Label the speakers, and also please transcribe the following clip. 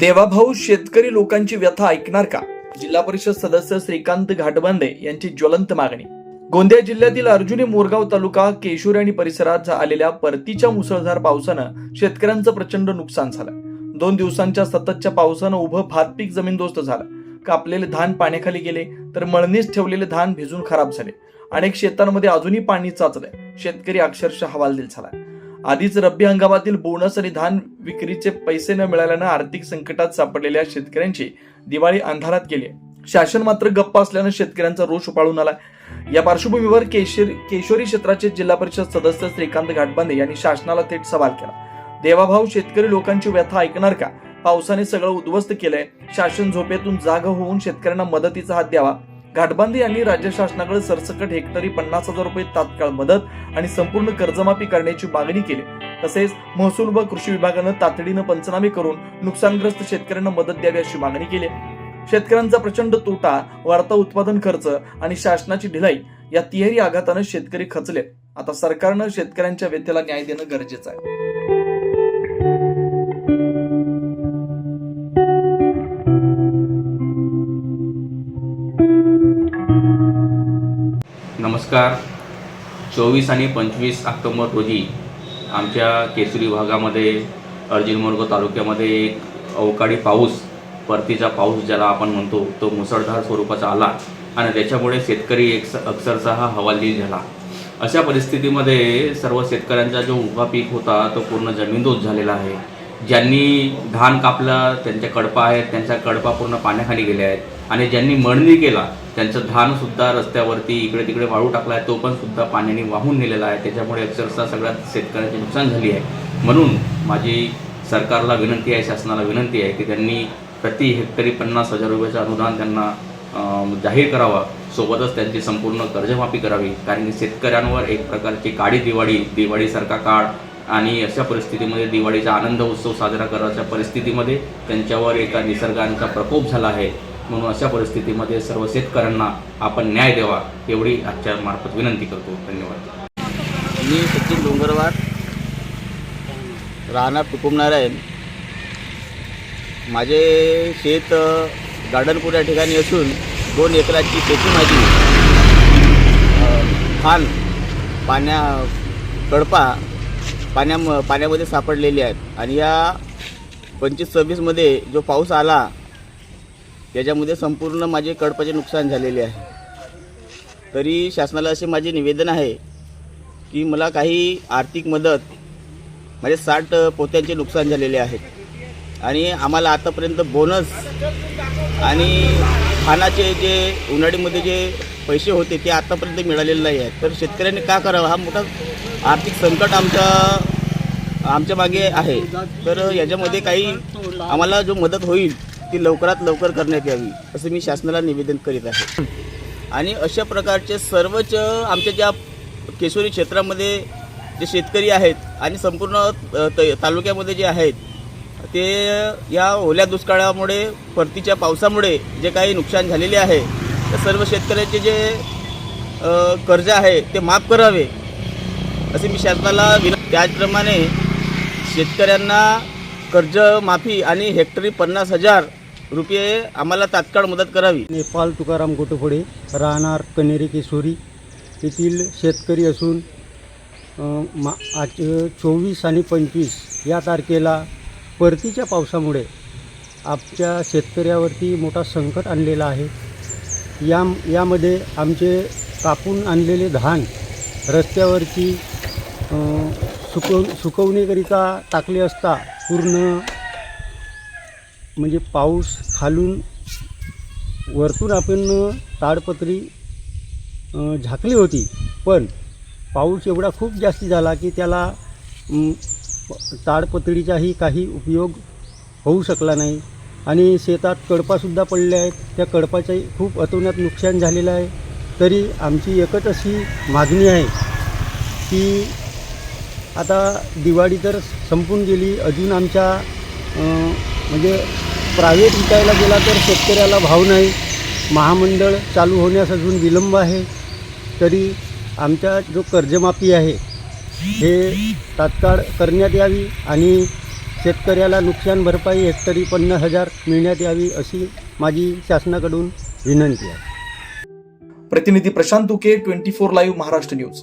Speaker 1: देवाभाऊ शेतकरी लोकांची व्यथा ऐकणार का? जिल्हा परिषद सदस्य श्रीकांत घाटबांदे यांची ज्वलंत मागणी. गोंदिया जिल्ह्यातील अर्जुनी मोरगाव तालुका केशोरी आणि परिसरात आलेल्या परतीच्या मुसळधार पावसानं शेतकऱ्यांचं प्रचंड नुकसान झालं. दोन दिवसांच्या सततच्या पावसानं उभं भात पीक जमीनदोस्त झालं. कापलेले धान पाण्याखाली गेले तर मळणीस ठेवलेले धान भिजून खराब झाले. अनेक शेतांमध्ये अजूनही पाणी चाचलंय शेतकरी अक्षरशः हवालदिल झाला. आधीच रब्बी हंगामातील बोनस आणि धान विक्रीचे पैसे न मिळाल्यानं आर्थिक संकटात सापडलेल्या शेतकऱ्यांची दिवाळी अंधारात गेली आहे. शासन मात्र गप्प असल्यानं शेतकऱ्यांचा रोष उपाळून आला या पार्श्वभूमीवर केशरी केशोरी क्षेत्राचे जिल्हा परिषद सदस्य श्रीकांत घाटबांधे यांनी शासनाला थेट सवाल केला. देवाभाऊ शेतकरी लोकांची व्यथा ऐकणार का? पावसाने सगळं उद्ध्वस्त केलंय. शासन झोपेतून जाग होऊन शेतकऱ्यांना मदतीचा हात द्यावा. घाटबांधे यांनी राज्य शासनाकडे सरसकट हेक्टरी पन्नास हजार रुपये तात्काळ मदत आणि संपूर्ण कर्जमाफी करण्याची मागणी केली. तसेच महसूल व कृषी विभागानं तातडीनं पंचनामे करून नुकसानग्रस्त शेतकऱ्यांना मदत द्यावी अशी मागणी केली. शेतकऱ्यांचा प्रचंड तोटा वाढता उत्पादन खर्च आणि शासनाची ढिलाई या तिहेरी आघातानं शेतकरी खचले. आता सरकारनं शेतकऱ्यांच्या व्यथेला न्याय देणं गरजेचं आहे.
Speaker 2: नमस्कार. चोवीस आणि पंचवीस ऑक्टोंबर रोजी आमच्या केसरी भागामध्ये अर्जुन तालुक्यामध्ये एक अवकाळी पाऊस परतीचा पाऊस ज्याला आपण म्हणतो तो मुसळधार स्वरूपाचा आला आणि त्याच्यामुळे शेतकरी एक अक्षरशः हवालदिल झाला. अशा परिस्थितीमध्ये सर्व शेतकऱ्यांचा जो उभा पीक होता तो पूर्ण जमीनदोज झालेला आहे. ज्यांनी धान कापलं त्यांच्या कडपा आहेत त्यांच्या कडपा पूर्ण पाण्याखाली गेले आहेत. आणि ज्यांनी मळणी केला त्यांचं धानसुद्धा रस्त्यावरती इकडे तिकडे वाळू टाकला आहे तो पण सुद्धा पाण्याने वाहून नेलेला आहे. त्याच्यामुळे अक्षरशः सगळ्यात शेतकऱ्यांचे नुकसान झाली आहे. म्हणून माझी सरकारला विनंती आहे शासनाला विनंती आहे की त्यांनी प्रति हेक्टरी पन्नास हजार रुपयाचं अनुदान त्यांना जाहीर करावा. सोबतच त्यांची संपूर्ण कर्जमाफी करावी. कारण की शेतकऱ्यांवर एक प्रकारची काळी दिवाळी दिवाळीसारखा काळ आणि अशा परिस्थितीमध्ये दिवाळीचा आनंद उत्सव साजरा करायच्या परिस्थितीमध्ये त्यांच्यावर एका निसर्गांचा प्रकोप झाला आहे. म्हणून अशा परिस्थितीमध्ये सर्व शेतकऱ्यांना आपण न्याय द्यावा एवढी आजच्या मार्फत विनंती करतो. धन्यवाद.
Speaker 3: मी सचिन डोंगरवार राहणार कुकुमनारायण माझे शेत गार्डनपूर या ठिकाणी असून दोन एकराची शेती माझी. खान पाण्या कडपा पाण्या पाण्यामध्ये सापडलेली आहेत. आणि या पंचवीस सव्वीसमध्ये जो पाऊस आला त्याच्यामध्ये संपूर्ण माझे कडपाचे नुकसान झालेले आहे. तरी शासनाला असे माझे निवेदन आहे की मला काही आर्थिक मदत माझे साठ पोत्यांचे नुकसान झालेले आहेत आणि आम्हाला आतापर्यंत बोनस आणि खानाचे जे उन्हाळीमध्ये जे पैसे होते ते आतापर्यंत मिळालेले नाही आहेत. तर शेतकऱ्यांनी का करावं? हा मोठा आर्थिक संकट आमच्या आमच्या मागे आहे. तर याच्यामध्ये काही आम्हाला जो मदत होईल ती लवकरात लवकर करण्यात यावी असं मी शासनाला निवेदन करीत आहे. आणि अशा प्रकारचे सर्वच आमच्या ज्या केशोरी क्षेत्रामध्ये जे शेतकरी आहेत आणि संपूर्ण त- तालुक्यामध्ये जे आहेत ते या ओल्या दुष्काळामुळे परतीच्या पावसामुळे जे काही नुकसान झालेले आहे तर सर्व शेतकऱ्याचे जे कर्ज आहे ते माफ करावे. असे मी शासनाला विनं त्याचप्रमाणे शेतकऱ्यांना कर्ज माफी आणि हेक्टरी पन्नास हजार रुपये आम्हाला तात्काळ मदत करावी.
Speaker 4: नेपाल तुकाराम गोटफोडे राहणार कनेरी केशोरी येथील शेतकरी असून मा आज चोवीस आणि पंचवीस या तारखेला परतीच्या पावसामुळे आमच्या शेतकऱ्यावरती मोठा संकट आणलेला आहे. या यामध्ये आमचे कापून आणलेले धान रस्त्यावरची सुकव सुकवणीकरिता टाकले असता पूर्ण म्हणजे पाऊस खालून वरतून आपण ताडपत्री झाकली होती. पण पाऊस एवढा खूप जास्ती झाला की त्याला ताडपत्रीचाही काही उपयोग होऊ शकला नाही. आणि शेतात कडपासुद्धा पडले आहेत. त्या कडपाचंही खूप अतोनात नुकसान झालेलं आहे. तरी आमची एकच अशी मागणी आहे की आता दिवाळी तर संपून गेली अजून आमच्या म्हणजे प्रायव्हेट विकायला गेला तर शेतकऱ्याला भाव नाही. महामंडळ चालू होण्यास अजून विलंब आहे. तरी आमच्या जो कर्जमाफी आहे हे तात्काळ करण्यात यावी आणि शेतकऱ्याला नुकसान भरपाई हेक्टरी पन्नास हजार मिळण्यात यावी अशी माझी शासनाकडून विनंती आहे.
Speaker 1: प्रतिनिधी Prashant Uke twenty four live Maharashtra news.